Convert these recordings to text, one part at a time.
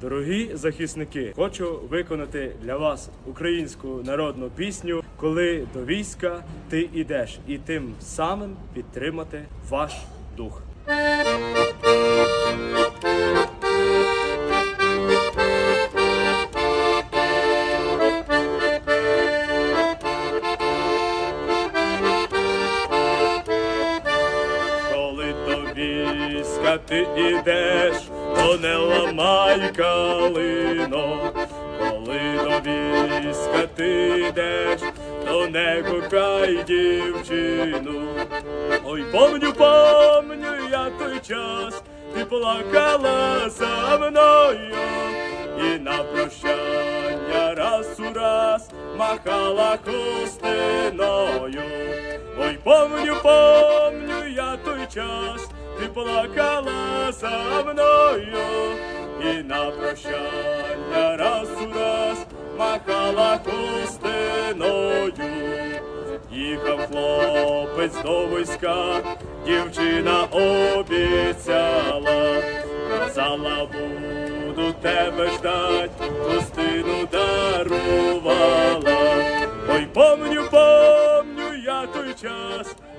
Дорогі захисники, хочу виконати для вас українську народну пісню, коли до війська ти йдеш, і тим самим підтримати ваш дух. Війська ти ідеш, то не ламай калино. Коли до війська ти йдеш, то не кукай дівчину. Ой, помню, помню я той час, ти плакала за мною, махала хустиною. Ой, помню, помню я той час, ти плакала за мною, і на прощання раз у раз махала хустиною. Їхав хлопець до війська, дівчина обіцяла, казала, буду тебе ждать, пустину дарувала.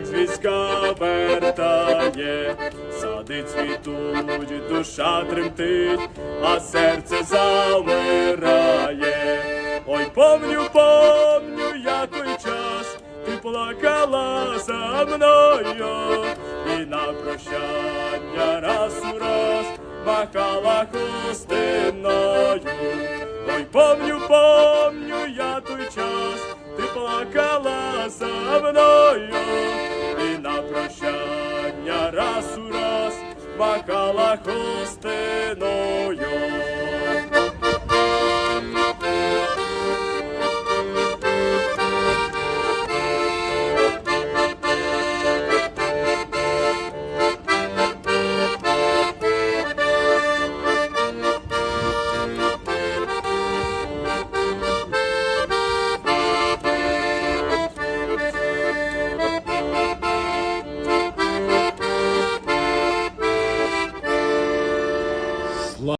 козак з вертає, сади цвітуть, душа тремтить, а серце замирає. Ой, помню, помню я той час, ти плакала за мною, і на прощання раз у раз махала хустиною. Ой, помню, помню плакала за мною, і на прощання раз у раз махала хустиною.